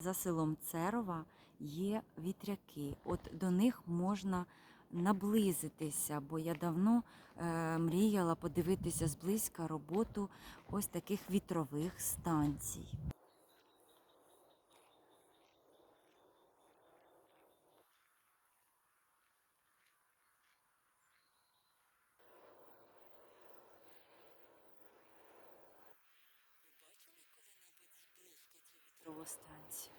За селом Церова є вітряки. От до них можна наблизитися, бо я давно е, мріяла подивитися зблизька роботу ось таких вітрових станцій. Зблизька станцію?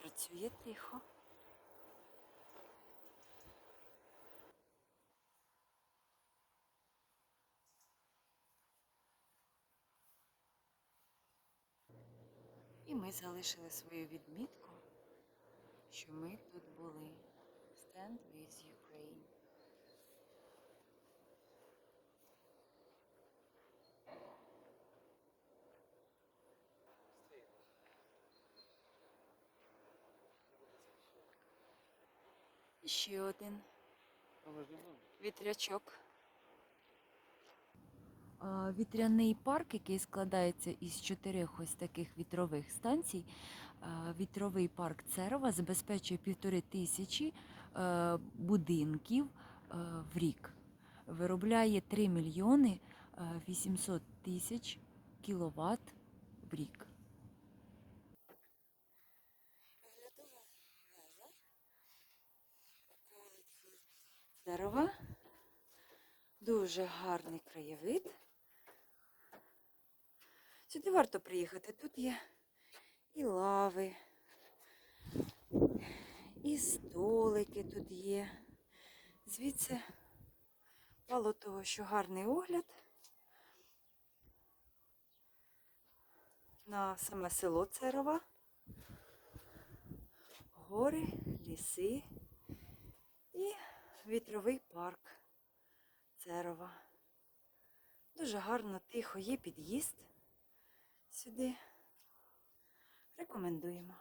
Працює тихо. І ми залишили свою відмітку, що ми тут були. Stand with Ukraine. Ще один вітрячок. Вітряний парк, який складається із чотирьох ось таких вітрових станцій. Вітровий парк Церова забезпечує півтори тисячі е, будинків е, в рік. Виробляє 3 мільйони е, 800 тисяч кіловат в рік. Церова. Дуже гарний краєвид. Сюди варто приїхати. Тут є і лави, і столики тут є. Звідси мало того, що гарний огляд на саме село Церова, гори, ліси вітровий парк Церова. Дуже гарно, тихо, є під'їзд сюди. Рекомендуємо.